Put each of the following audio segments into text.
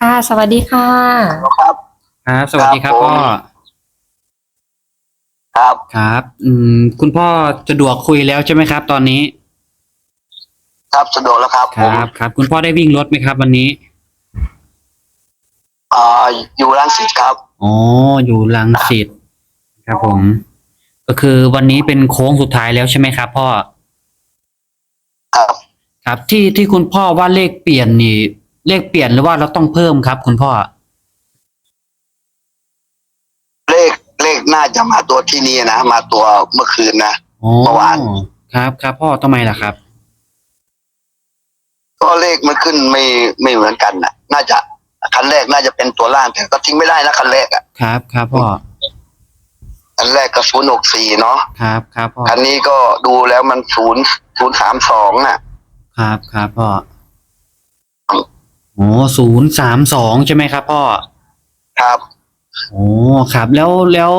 ค่ะ สวัสดีค่ะ ครับ ครับ สวัสดีครับครับผม พ่อครับ ครับ อืม คุณพ่อสะดวกคุยแล้วใช่ไหมครับ ตอนนี้ ครับสะดวกแล้วครับคผมรับ ครับ คุณพ่อได้วิ่งรถไหมครับ วันนี้อ่าอยู่รังสิตครับ อ๋ออยู่ลังสิตครับผม ก็คือวันนี้เป็นโค้งสุดท้ายแล้วใช่ไหมครับพ่อ ครับ ครับ ที่ที่คุณพ่อว่าเลขเปลี่ยนนี่ เลขเปลี่ยนหรือว่าเราต้องเพิ่มครับคุณพ่อ เลขเลขน่าจะมาตัวที่นี่นะมาตัวเมื่อคืนนะอ๋อเมื่อวานครับครับพ่อทำไมล่ะครับ ก็เลขมันขึ้นไม่ไม่เหมือนกันนะน่าจะคันแรกน่าจะเป็นตัวล่างแต่ก็ทิ้งไม่ได้นะคันแรกอะครับครับพ่อคันแรกก็ศูนย์หกสี่เนาะครับครับพ่อคันนี้ก็ดูแล้วมันศูนย์ศูนย์สามสองน่ะ ครับครับพ่อ โอ้ศูนย์สามสองใช่ไหมครับพ่อ ครับโอ้ครับ แล้วแล้ว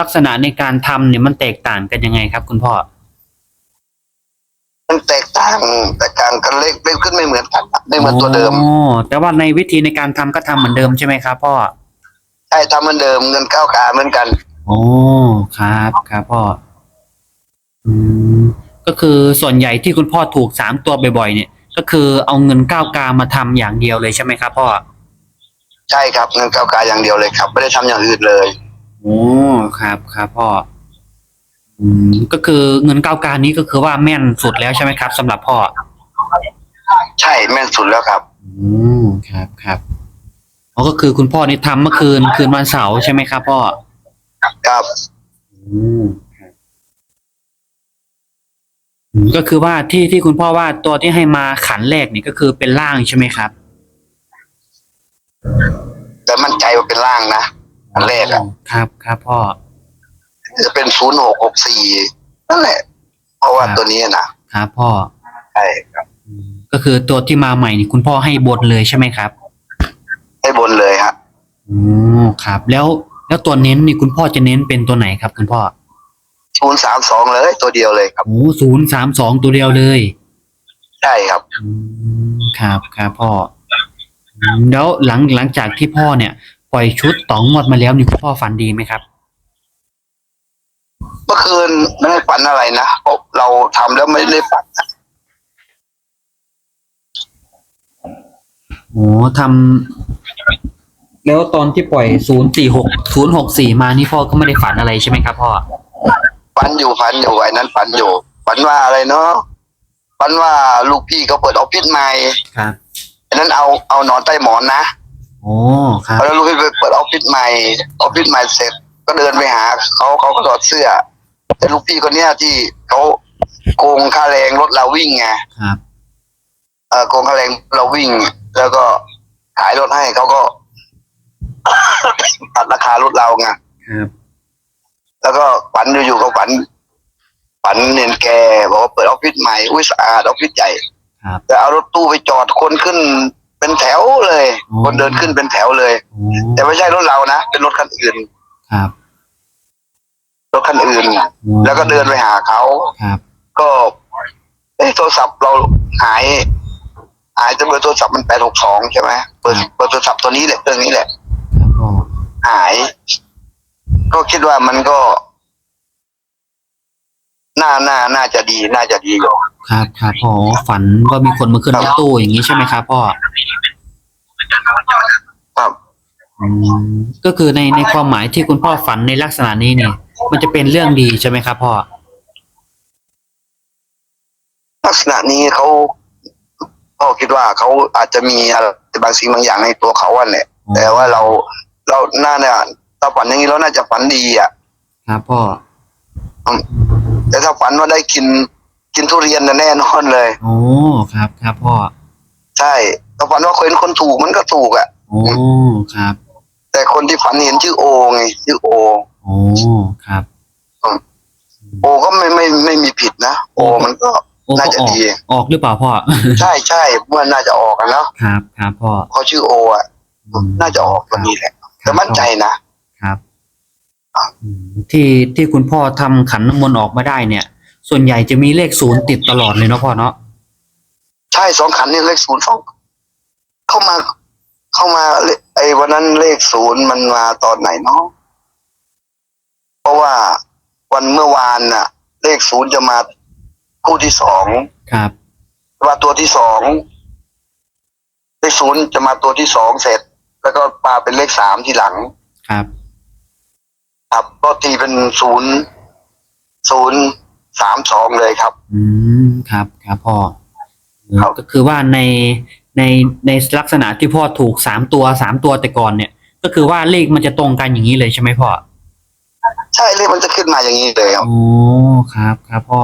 ลักษณะในการทำเนี่ยมันแตกต่างกันยังไงครับ คุณพ่อ มันแตกต่างแตกต่างกันเลขเลขขึ้นไม่เหมือนกันนะไม่เหมือนตัวเดิมอ๋อแต่ว่าในวิธีในการทำก็ทำเหมือนเดิมใช่ไหมครับพ่อ ใช่ทำเหมือนเดิมเงินก้าวกาเหมือนกัน โอ้ครับครับพ่อ อืม ก็คือส่วนใหญ่ที่คุณพ่อถูกสามตัวบ่อยๆเนี่ย ก็คือเอาเงินก้าวกามาทำอย่างเดียวเลยใช่ไหมครับพ่อใช่ครับเงินก้าวกาอย่างเดียวเลยครับ ไม่ได้ทำอย่างอื่นเลย โอ้ครับครับพ่ออืมก็คือเงินก้าวกานี้ก็คือว่าแม่นสุดแล้วใช่ไหมครับสำหรับพ่อใช่แม่นสุดแล้วครับ อืมครับครับอ๋อก็คือคุณพ่อนี่ทำเมื่อคืนคืนวันเสาร์ใช่ไหมครับพ่อ ครับ อืมครับอืม ก็คือว่าที่ที่คุณพ่อว่าตัวที่ให้มาขันแรกนี่ก็คือเป็นล่างใช่ไหมครับ แต่มั่นใจว่าเป็นล่างนะอันแรกอะครับครับพ่อ จะเป็นศูนย์หกหกสี่นั่นแหละ เพราะว่าครับ ตัวนี้นะครับพ่อใช่ครับอืมก็คือตัวที่มาใหม่นี่คุณพ่อให้บนเลยใช่ไหมครับให้บนเลยฮะ อ๋อครับ แล้วแล้วตัวเน้นนี่คุณพ่อจะเน้นเป็นตัวไหนครับ คุณพ่อ ศูนย์สามสองเลย ตัวเดียวเลยครับ โอ้ศูนย์สามสองตัวเดียวเลยใช่ครับ อืมครับครับพ่ออืมแล้วหลังหลังจากที่พ่อเนี่ย ปล่อยชุดต่องวดมาแล้วนี่คุณพ่อฝันดีไหมครับ เมื่อคืนไม่ได้ฝันอะไรนะเพราะเราทำแล้วไม่ได้ฝันนะโอ้ทำแล้วตอนที่ปล่อยศูนย์สี่หกศูนย์หกสี่มานี่พ่อก็ไม่ได้ฝันอะไรใช่ไหมครับพ่อ ฝันอยู่ฝันอยู่ไอ้นั้นฝันอยู่ฝันว่าอะไรเนาะฝันว่าลูกพี่เขาเปิดออฟฟิศใหม่ครับอันนั้นเอาเอานอนใต้หมอนนะโอ้ครับแล้วลูกพี่ไปเปิดออฟฟิศใหม่ออฟฟิศใหม่เสร็จ ก็เดินไปหาเขาเขาก็ถอดเสื้อ แต่ลูกพี่คนเนี้ยที่เขาโกงค่าแรงรถเราวิ่งไงครับเออโกงค่าแรงเราวิ่ง แล้วก็ขายรถให้เขาก็ตัดราคารถเราไงครับ แล้วก็ฝันอยู่ๆก็ฝัน ฝันเนียนแกบอกว่าเปิดออฟฟิศใหม่อุ้ยสะอาดออฟฟิศใหญ่ครับแต่เอารถตู้ไปจอดคนขึ้นเป็นแถวเลย อ๋อ คนเดินขึ้นเป็นแถวเลย โอ้แต่ไม่ใช่รถเรานะเป็นรถคันอื่น ครับรถคันอื่น โอ้แล้วก็เดินไปหาเขา ครับก็เอ้โทรศัพท์เราหาย หายแต่เบอร์โทรศัพท์มันแปดหกสองใช่ไหมเบอร์เบอร์โทรศัพท์ตัวนี้แหละเครื่องนี้แหละ ครับพ่อหาย ก็คิดว่ามันก็ น่าน่าน่าจะดีน่าจะดีอยู่ครับครับพ่อฝันว่ามีคนมาขึ้นรถตู้อย่างนี้ใช่ไหมครับพ่อครับ อืมก็คือในในความหมายที่คุณพ่อฝันในลักษณะนี้เนี่ย มันจะเป็นเรื่องดีใช่ไหมครับพ่อลักษณะนี้เขาพ่อคิดว่าเขาอาจจะมีอะไรบางสิ่งบางอย่างในตัวเขาอันแหละอ๋อแต่ว่าเราเราน่าเนี่ย ถ้าฝันอย่างนี้เราน่าจะฝันดีอะ ครับพ่อแต่ถ้าฝันว่าได้กิน กินทุเรียนน่ะแน่นอนเลยโอ้ครับครับพ่อใช่ถ้าฝันว่าเคยเห็นคนถูกมันก็ถูกอะโอ้ครับ แต่คนที่ฝันเห็นชื่อโอไงชื่อโอโอ้ครับโอก็ไม่ไม่ไม่มีผิดนะโอมันก็โอ้น่าก็จะออกดีออกหรือเปล่าพ่อ ใช่ใช่เมื่อน่าจะออกกันแล้วครับครับพ่อเขาชื่อโออะอืมน่าจะออกวันนี้แหละแต่มั่นใจนะ ครับอืมที่ที่คุณพ่อทำขันน้ำมนต์ออกมาได้เนี่ย ส่วนใหญ่จะมีเลขศูนย์ติดตลอดเลยเนาะพ่อเนาะใช่สองขันนี่เลขศูนย์สองเข้ามา เข้ามาเลไอ้วันนั้นเลขศูนย์มันมาตอนไหนเนาะเพราะว่าวันเมื่อวานน่ะ เลขศูนย์จะมาคู่ที่สองครับว่าตัวที่สองเลขศูนย์จะมาตัวที่สองเสร็จ แล้วก็มาเป็นเลขสามทีหลังครับ ครับก็ตีเป็นศูนย์ศูนย์สามสองเลยครับ อืมครับครับพ่อครับ ก็คือว่าในในในลักษณะที่พ่อถูกสามตัวสามตัวแต่ก่อนเนี่ย ก็คือว่าเลขมันจะตรงกันอย่างนี้เลยใช่ไหมพ่อใช่เลขมันจะขึ้นมาอย่างนี้เลยครับ โอ้ครับครับพ่อ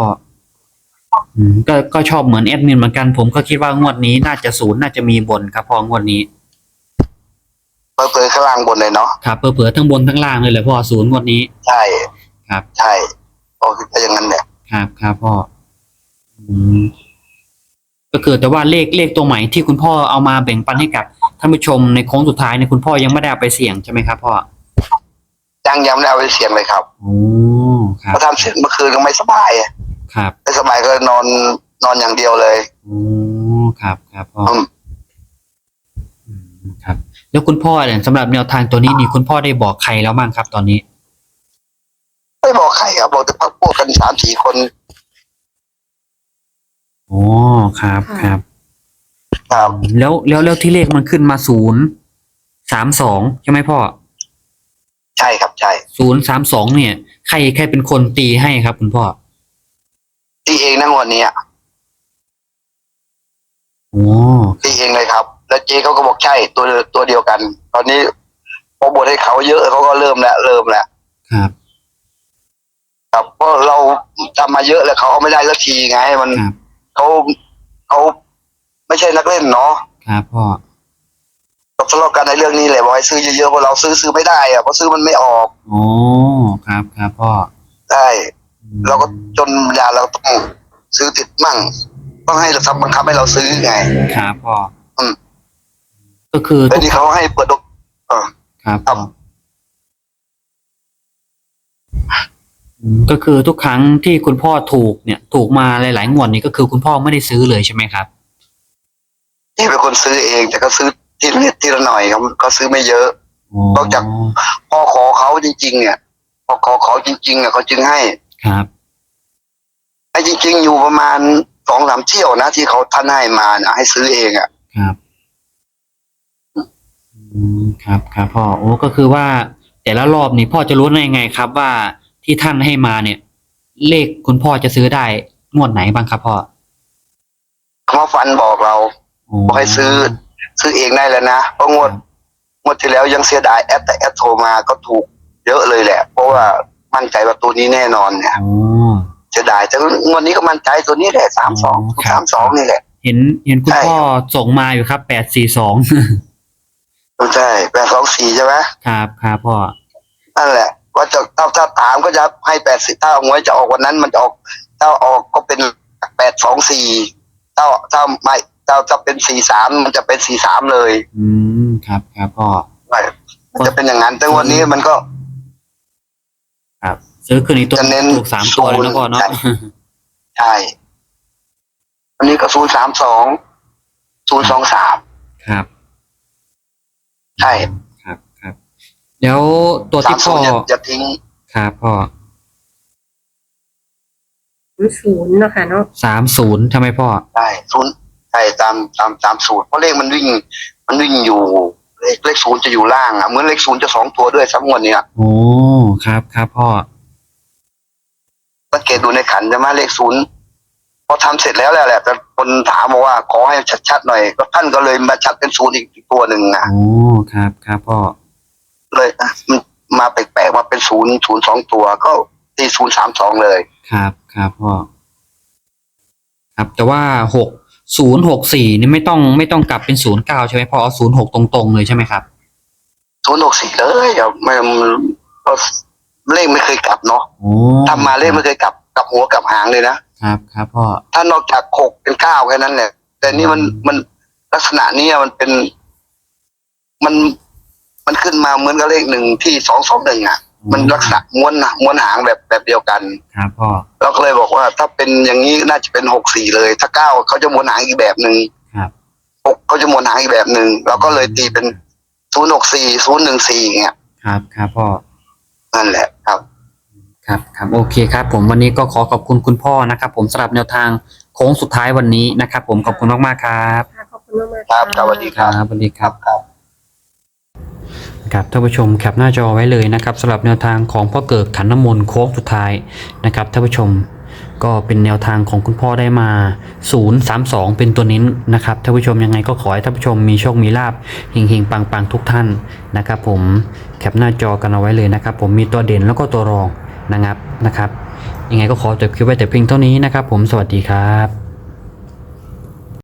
อืมก็ก็ชอบเหมือนแอดมินเหมือนกันผมก็คิดว่างวดนี้น่าจะศูนย์น่าจะมีบนครับพ่องวดนี้เปิดเผย ข้างล่างบนเลยเนาะครับเผื่อๆทั้งบนทั้งล่างเลยเลยพ่อศูนย์งวดนี้ ใช่ครับ ใช่ก็คืออย่างนั้นแหละครับครับพ่ออืมก็คือแต่ว่าเลขเลขตัวใหม่ที่คุณพ่อเอามาแบ่งปันให้กับท่านผู้ชมในโค้งสุดท้ายเนี่ยคุณพ่อยังไม่ได้เอาไปเสี่ยงใช่ไหมครับพ่อยังยังไม่ได้เอาไปเสียงเลยครับโอ้ครัพบอทำเสร็จเมื่อคืนก็ไม่สบายครับไม่สบายก็นอนนอนอย่างเดียวเลยโอ้ครับครับพ่ออืมอืมครับ แล้วคุณพ่อเนี่ยสำหรับแนวทางตัวนี้นี่คุณพ่อได้บอกใครแล้วบ้างครับ ตอนนี้ ไม่บอกใครครับบอกแต่พักพวกกันสามสี่คนโอ้ครับครับ ครับแล้วแล้วแล้วที่เลขมันขึ้นมาศูนย์สามสองใช่ไหมพ่อใช่ครับใช่ศูนย์สามสองเนี่ย ใครใครเป็นคนตีให้ครับ คุณพ่อตีเองนะงวดนี้อะโอ้ตีเองเลยครับ แล้วเจ๊เขาก็บอกใช่ตัวตัวเดียวกัน ตอนนี้พอบทให้เขาเยอะเขาก็เริ่มแล้วเริ่มแล้วครับ ครับเพราะเราทำมาเยอะแล้วเขาเอาไม่ได้สักทีไง มันครับเขาเขาไม่ใช่นักเล่นเนาะครับพ่อก็ทะเลาะกันในเรื่องนี้แหละบอกให้ซื้อเยอะๆเพราะเราซื้อซื้อไม่ได้อะเพราะซื้อมันไม่ออกโอ้ครับครับพ่อใช่อืมเราก็จนยาเราต้องซื้อติดมั่ง ต้องให้เราทำบังคับให้เราซื้อไง ครับพ่ออม ก็คือแต่ทุกนี่เขาให้เปิดดกเออครับครัพ่อบอืมก็คือทุกครั้งที่คุณพ่อถูกเนี่ย ถูกมาหลายๆงวดนี่ก็คือคุณพ่อไม่ได้ซื้อเลยใช่ไหมครับ ที่เป็นคนซื้อเอง แต่ก็ซื้อทีละนิดทีละหน่อยเขาเขาซื้อไม่เยอะ นอกจากพอขอเขาจริง ๆ เนี่ยพอขอเขาจริงๆอะเขาจึงให้ครับไอ้จริง ๆ อยู่ประมาณสองสามเที่ยวนะที่เขาท่านให้มานะให้ซื้อเองอะครับอืม ครับครับพ่อโอ้ก็คือว่าแต่ละรอบนี่พ่อจะรู้ได้ยังไงครับ ว่าที่ท่านให้มาเนี่ย เลขคุณพ่อจะซื้อได้งวดไหนบ้างครับพ่อเขามาฟันบอกเราโอ้บอกให้ซื้อ ซื้อเองได้แล้วนะเพราะงวดงวดที่แล้วยังเสียดายแอดแต่แอดโทรมาก็ถูกเยอะเลยแหละ เพราะว่ามั่นใจว่าตัวนี้แน่นอนเนี่ยโอ้เสียดายแต่งวดนี้ก็มั่นใจตัวนี้แหละสามสองครัสาบมสองนี่แหละ เห็นเห็นคุณใช่พ่อส่งมาอยู่ครับแปดสี่สอง ใช่แปดสองสี่ใช่ไหมครับครับพ่อนั่นแหละว่าจะถ้าถ้าถามก็จะให้แปดสิบถ้าหวยจะออกวันนั้นมันจะออกถ้าออกก็เป็นแปดสองสี่ถ้าถ้าไม่ถ้าจะเป็นสี่สามมันจะเป็นสี่สามเลย อืมครับครับพ่อมันจะเป็นอย่างนั้นแต่วันนี้มันก็ ครับ ซื้อคืนนี้ตัวจะเน้นถูกสามตัวเลยนะพ่อเนาะใช่ใช่วันนี้ก็ศูนย์สามสองศูนย์สองสามครับ ใช่ครับครับแล้วตัวสาที่มพ่ศูอนย์อย่าอย่าทิ้ง ครับพ่อศูนย์เนาะค่ะเนาะสามศูนย์ทำไมพ่อ ใช่ศูนย์ใช่ตามตามตามสูตรเพราะเลขมันวิ่ง มันวิ่งอยู่เลขเลขศูนย์จะอยู่ล่างอะเหมือนเลขศูนย์จะสองตัวด้วยซ้ำงวันเนี้ยโอ้ครับครับพ่อสังเกตดูในขันจะมาเลขศูนย์พ อทำเสร็จแล้วแหละแหละแต่คนถามมาว่าขอให้ชัดๆหน่อยก็ท่านก็เลยมาชัดเป็นศูนย์อีกตัวหนึ่งอะโอ้ครับครับพ่อเลยอะมันมาแปลกๆมาเป็นศูนย์ศูนย์สองตัว ก็ตีศูนย์สามสองเลย ครับครับพ่อครับแต่ว่าหกศูนย์หกสี่นี่ไม่ต้องไม่ต้องกลับเป็นศูนย์เก้าใช่ไหมพ่อเอาศูนย์หกตรงๆเลยใช่ไหมครับศูนย์หกสี่เลยเดี๋ยวไม่ก็เลขไม่เคยกลับเนาะโอ้ทำมาเลขไม่เคยกลับ กลับหัวกลับหางเลยนะครับครับพ่อถ้านอกจากหกเป็นเก้าแค่นั้นแหละแต่นี่มันมันลักษณะนี้มันเป็น มันมันขึ้นมาเหมือนกับเลขหนึ่งที่สองสองหนึ่งอะ มันลักษณะม้วนม้วนหางแบบแบบเดียวกัน ครับพ่อเราก็เลยบอกว่า ถ้าเป็นอย่างนี้น่าจะเป็นหกสี่เลย ถ้าเก้าเขาจะม้วนหางอีกแบบหนึ่งครับหกเขาจะม้วนหางอีกแบบหนึ่งเราก็เลยตีเป็นศูนย์หกสี่ศูนย์หนึ่งสี่เงี้ยครับครับพ่อนั่นแหละครับ ครับครับโอเคครับผมวันนี้ก็ขอขอบคุณคุณพ่อนะครับ ผมสำหรับแนวทางโค้งสุดท้ายวันนี้นะครับ ผมขอบคุณมากๆครับ ค่ะขอบคุณมากๆ ครับสวัสดีครับสวัสดีครับ ครับ ครับท่านผู้ชมแคปหน้าจอไว้เลยนะครับสำหรับแนวทางของพ่อเกิดขันน้ำมนต์โค้งสุดท้ายนะครับท่านผู้ชมก็เป็นแนวทางของคุณพ่อได้มา 032 เป็นตัวนิ้นนะครับท่านผู้ชมยังไงก็ขอให้ท่านผู้ชมมีโชคมีลาบเฮงๆ ปังๆ ทุกท่านนะครับผมแคปหน้าจอกันเอาไว้เลยนะครับผมมีตัวเด่นแล้วก็ตัวรอง นะครับนะครับ ยังไงก็ขอจบคลิปไว้แต่เพียงเท่านี้นะครับ ผมสวัสดีครับ